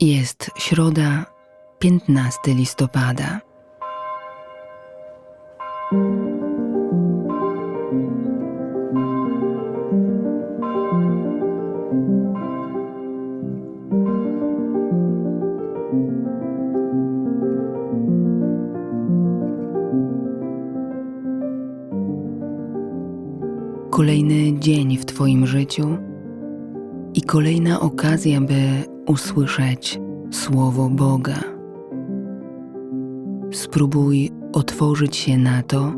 Jest środa, 15 listopada. Kolejny dzień w Twoim życiu i kolejna okazja, by usłyszeć Słowo Boga. Spróbuj otworzyć się na to,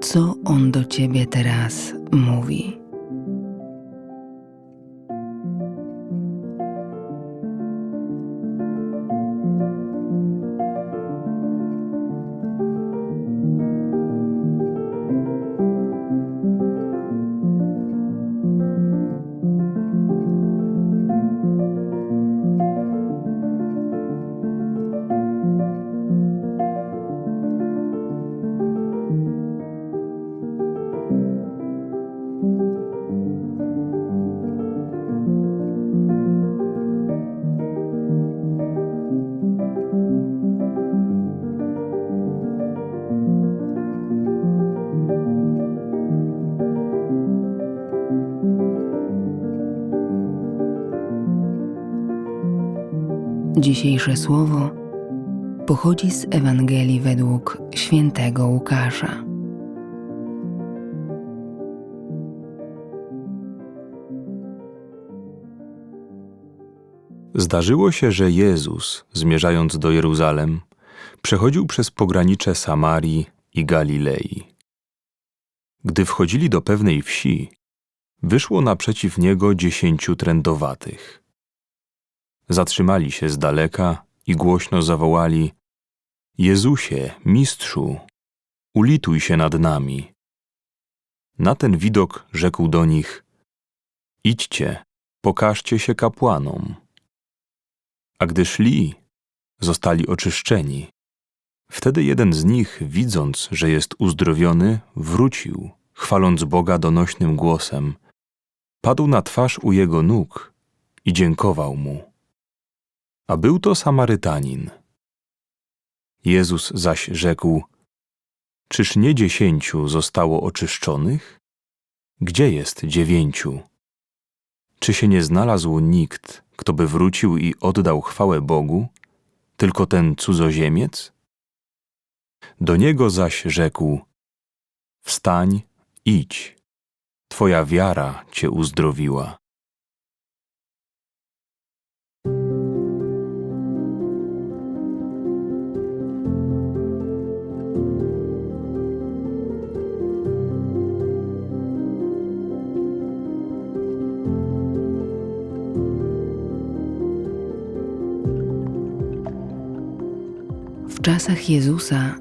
co On do Ciebie teraz mówi. Dzisiejsze słowo pochodzi z Ewangelii według świętego Łukasza. Zdarzyło się, że Jezus, zmierzając do Jeruzalem, przechodził przez pogranicze Samarii i Galilei. Gdy wchodzili do pewnej wsi, wyszło naprzeciw niego dziesięciu trędowatych. Zatrzymali się z daleka i głośno zawołali: Jezusie, mistrzu, ulituj się nad nami. Na ten widok rzekł do nich: Idźcie, pokażcie się kapłanom. A gdy szli, zostali oczyszczeni. Wtedy jeden z nich, widząc, że jest uzdrowiony, wrócił, chwaląc Boga donośnym głosem. Padł na twarz u jego nóg i dziękował mu. A był to Samarytanin. Jezus zaś rzekł: Czyż nie dziesięciu zostało oczyszczonych? Gdzie jest dziewięciu? Czy się nie znalazł nikt, kto by wrócił i oddał chwałę Bogu, tylko ten cudzoziemiec? Do niego zaś rzekł: Wstań, idź, twoja wiara cię uzdrowiła. Czasach Jezusa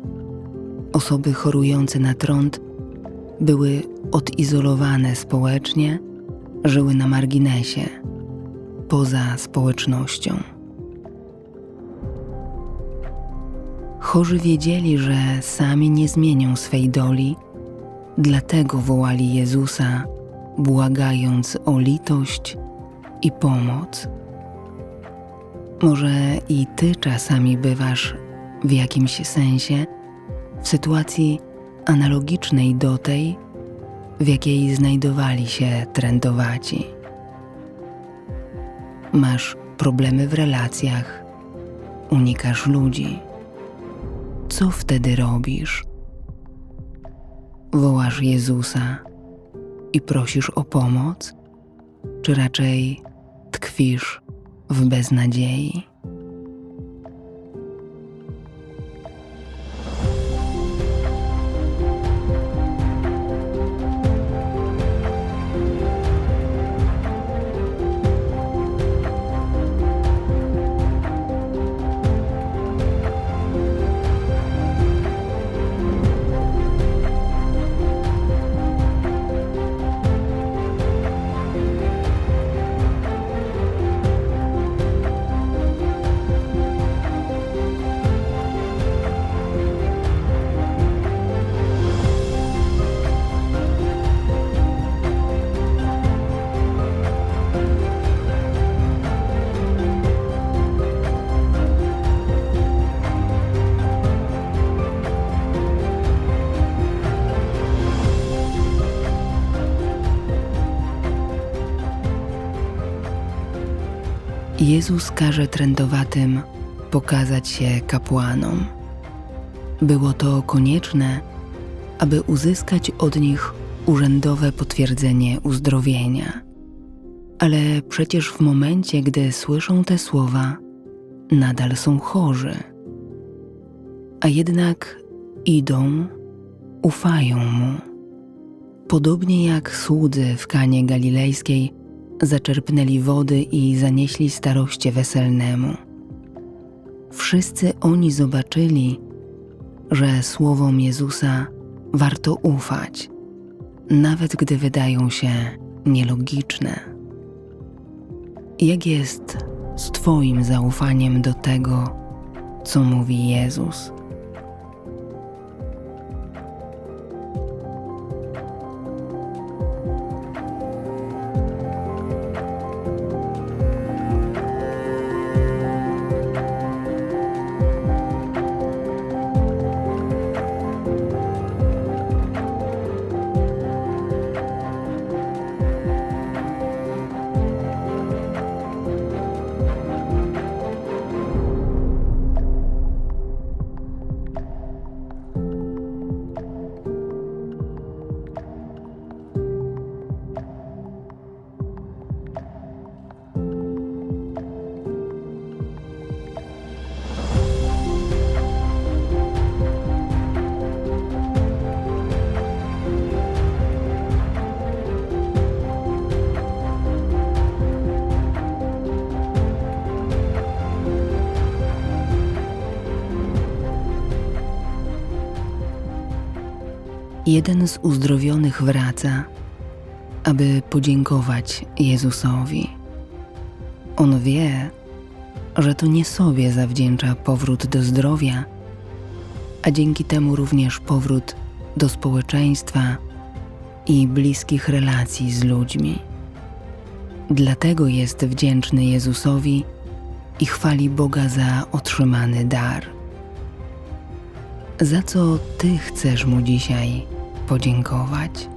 osoby chorujące na trąd były odizolowane społecznie, żyły na marginesie, poza społecznością. Chorzy wiedzieli, że sami nie zmienią swej doli, dlatego wołali Jezusa, błagając o litość i pomoc. Może i ty czasami bywasz w jakimś sensie w sytuacji analogicznej do tej, w jakiej znajdowali się trędowaci. Masz problemy w relacjach, unikasz ludzi. Co wtedy robisz? Wołasz Jezusa i prosisz o pomoc, czy raczej tkwisz w beznadziei? Jezus każe trędowatym pokazać się kapłanom. Było to konieczne, aby uzyskać od nich urzędowe potwierdzenie uzdrowienia. Ale przecież w momencie, gdy słyszą te słowa, nadal są chorzy. A jednak idą, ufają mu. Podobnie jak słudzy w Kanie Galilejskiej zaczerpnęli wody i zanieśli staroście weselnemu. Wszyscy oni zobaczyli, że słowom Jezusa warto ufać, nawet gdy wydają się nielogiczne. Jak jest z Twoim zaufaniem do tego, co mówi Jezus? Jeden z uzdrowionych wraca, aby podziękować Jezusowi. On wie, że to nie sobie zawdzięcza powrót do zdrowia, a dzięki temu również powrót do społeczeństwa i bliskich relacji z ludźmi. Dlatego jest wdzięczny Jezusowi i chwali Boga za otrzymany dar. Za co Ty chcesz Mu dzisiaj poďinkovať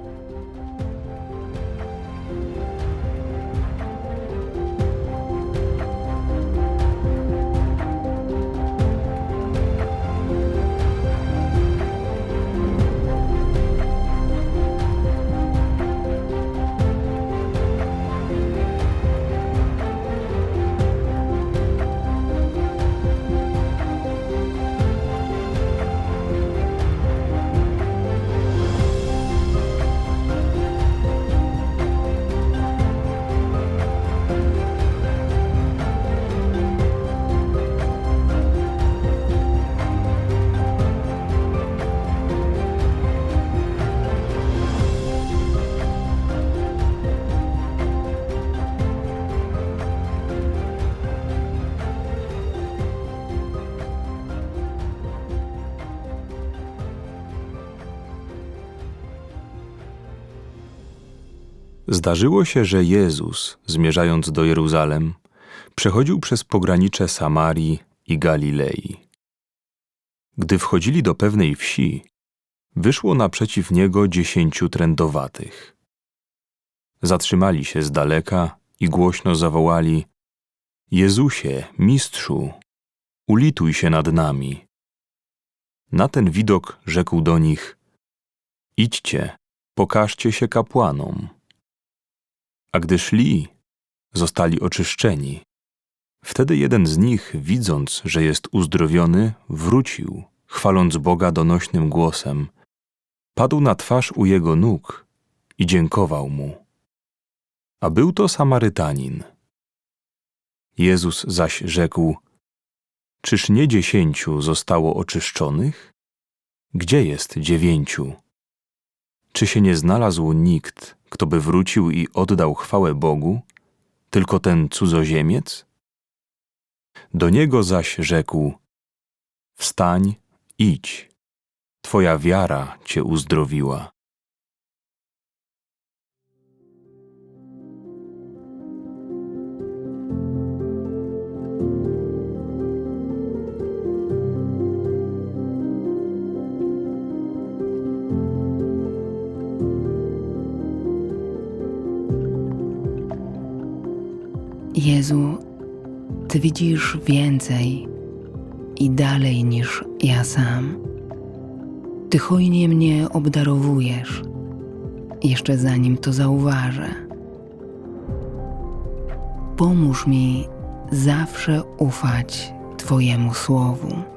Zdarzyło się, że Jezus, zmierzając do Jeruzalem, przechodził przez pogranicze Samarii i Galilei. Gdy wchodzili do pewnej wsi, wyszło naprzeciw niego dziesięciu trędowatych. Zatrzymali się z daleka i głośno zawołali: Jezusie, mistrzu, ulituj się nad nami. Na ten widok rzekł do nich: Idźcie, pokażcie się kapłanom. A gdy szli, zostali oczyszczeni. Wtedy jeden z nich, widząc, że jest uzdrowiony, wrócił, chwaląc Boga donośnym głosem. Padł na twarz u jego nóg i dziękował mu. A był to Samarytanin. Jezus zaś rzekł: Czyż nie dziesięciu zostało oczyszczonych? Gdzie jest dziewięciu? Czy się nie znalazł nikt, kto by wrócił i oddał chwałę Bogu, tylko ten cudzoziemiec? Do niego zaś rzekł: Wstań, idź, twoja wiara cię uzdrowiła. Jezu, Ty widzisz więcej i dalej niż ja sam. Ty hojnie mnie obdarowujesz, jeszcze zanim to zauważę. Pomóż mi zawsze ufać Twojemu słowu.